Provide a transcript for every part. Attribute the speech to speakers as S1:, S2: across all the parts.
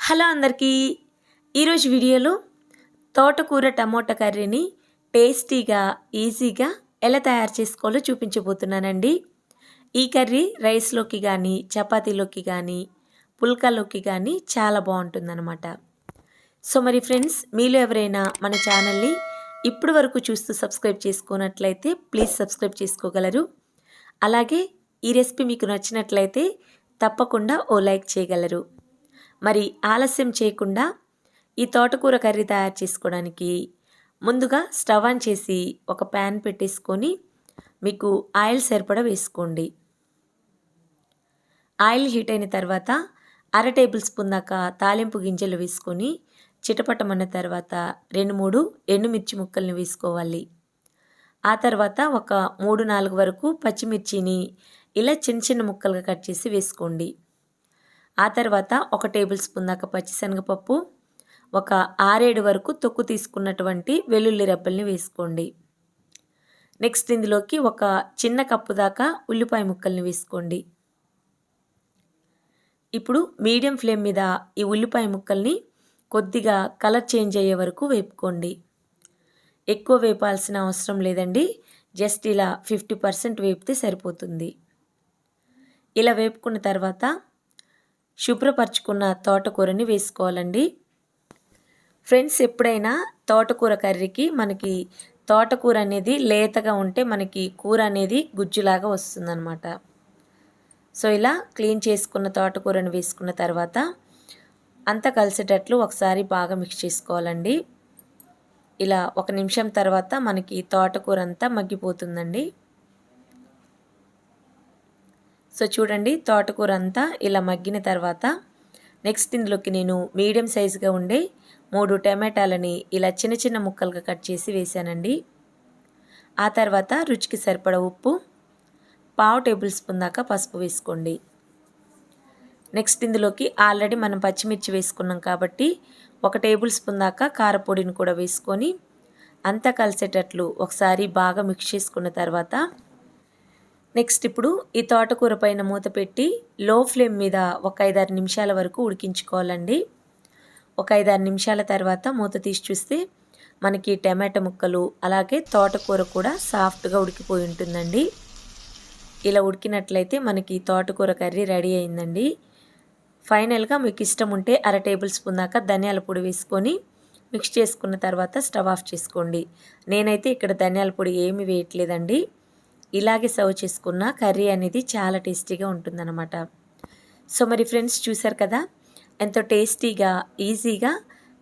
S1: Hello అందరికీ. ఈరోజు వీడియోలో తోటకూర టమోటా కర్రీని టేస్టీగా ఈజీగా ఎలా తయారు చేసుకోవాలో చూపించబోతున్నానండి. ఈ కర్రీ రైస్లోకి కానీ చపాతీలోకి కానీ పుల్కాలోకి కానీ చాలా బాగుంటుందన్నమాట. సో మరి ఫ్రెండ్స్ మీలో ఎవరైనా మన ఛానల్ని ఇప్పటి వరకు చూస్తూ సబ్స్క్రైబ్ చేసుకున్నట్లయితే ప్లీజ్ సబ్స్క్రైబ్ చేసుకోగలరు. అలాగే ఈ రెసిపీ మీకు నచ్చినట్లయితే తప్పకుండా ఓ లైక్ చేయగలరు. మరి ఆలస్యం చేయకుండా ఈ తోటకూర కర్రీ తయారు చేసుకోవడానికి ముందుగా స్టవ్ ఆన్ చేసి ఒక ప్యాన్ పెట్టేసుకొని మీకు ఆయిల్ సరిపడా వేసుకోండి. ఆయిల్ హీట్ అయిన తర్వాత అర టేబుల్ స్పూన్ దాకా తాలింపు గింజలు వేసుకొని చిటపటమన్న తర్వాత రెండు మూడు ఎండుమిర్చి ముక్కల్ని వేసుకోవాలి. ఆ తర్వాత ఒక మూడు నాలుగు వరకు పచ్చిమిర్చిని ఇలా చిన్న చిన్న ముక్కలుగా కట్ చేసి వేసుకోండి. ఆ తర్వాత ఒక టేబుల్ స్పూన్ దాకా పచ్చిశనగపప్పు ఒక ఆరేడు వరకు తొక్కు తీసుకున్నటువంటి వెల్లుల్లి రెబ్బల్ని వేసుకోండి. నెక్స్ట్ ఇందులోకి ఒక చిన్న కప్పు దాకా ఉల్లిపాయ ముక్కల్ని వేసుకోండి. ఇప్పుడు మీడియం ఫ్లేమ్ మీద ఈ ఉల్లిపాయ ముక్కల్ని కొద్దిగా కలర్ చేంజ్ అయ్యే వరకు వేపుకోండి. ఎక్కువ వేపాల్సిన అవసరం లేదండి. జస్ట్ ఇలా ఫిఫ్టీ పర్సెంట్ వేపితే సరిపోతుంది. ఇలా వేపుకున్న తర్వాత శుభ్రపరచుకున్న తోటకూరని వేసుకోవాలండి. ఫ్రెండ్స్ ఎప్పుడైనా తోటకూర కర్రీకి మనకి తోటకూర అనేది లేతగా ఉంటే మనకి కూర అనేది గుజ్జులాగా వస్తుందన్నమాట. సో ఇలా క్లీన్ చేసుకున్న తోటకూరను వేసుకున్న తర్వాత అంతా కలిసేటట్లు ఒకసారి బాగా మిక్స్ చేసుకోవాలండి. ఇలా ఒక నిమిషం తర్వాత మనకి తోటకూర అంతా మగ్గిపోతుందండి. సో చూడండి తోటకూర అంతా ఇలా మగ్గిన తర్వాత నెక్స్ట్ ఇందులోకి నేను మీడియం సైజుగా ఉండే మూడు టమాటాలని ఇలా చిన్న చిన్న ముక్కలుగా కట్ చేసి వేసానండి ఆ తర్వాత రుచికి సరిపడ ఉప్పు పావు టేబుల్ స్పూన్ దాకా పసుపు వేసుకోండి. నెక్స్ట్ ఇందులోకి ఆల్రెడీ మనం పచ్చిమిర్చి వేసుకున్నాం కాబట్టి ఒక టేబుల్ స్పూన్ దాకా కారపొడిని కూడా వేసుకొని అంతా కలిసేటట్లు ఒకసారి బాగా మిక్స్ చేసుకున్న తర్వాత నెక్స్ట్ ఇప్పుడు ఈ తోటకూర పైన మూత పెట్టి లో ఫ్లేమ్ మీద ఒక ఐదారు నిమిషాల వరకు ఉడికించుకోవాలండి. ఒక ఐదారు నిమిషాల తర్వాత మూత తీసి చూస్తే మనకి టమాటా ముక్కలు అలాగే తోటకూర కూడా సాఫ్ట్గా ఉడికిపోయి ఉంటుందండి. ఇలా ఉడికినట్లయితే మనకి తోటకూర కర్రీ రెడీ అయిందండి. ఫైనల్గా మీకు ఇష్టం ఉంటే అర టేబుల్ స్పూన్ దాకా ధనియాల పొడి వేసుకొని మిక్స్ చేసుకున్న తర్వాత స్టవ్ ఆఫ్ చేసుకోండి. నేనైతే ఇక్కడ ధనియాల పొడి ఏమి వేయట్లేదండి. ఇలాగే సర్వ్ చేసుకున్న కర్రీ అనేది చాలా టేస్టీగా ఉంటుందన్నమాట. సో మరి ఫ్రెండ్స్ చూసారు కదా? ఎంతో టేస్టీగా ఈజీగా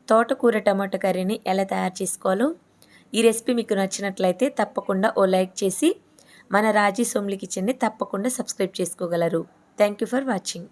S1: తోటకూర టమాటో కర్రీని ఎలా తయారు చేసుకోవాలో ఈ రెసిపీ మీకు నచ్చినట్లయితే తప్పకుండా ఓ లైక్ చేసి మన రాజీ సోమ్లి కిచెన్ని తప్పకుండా సబ్స్క్రైబ్ చేసుకోగలరు. Thank you for watching.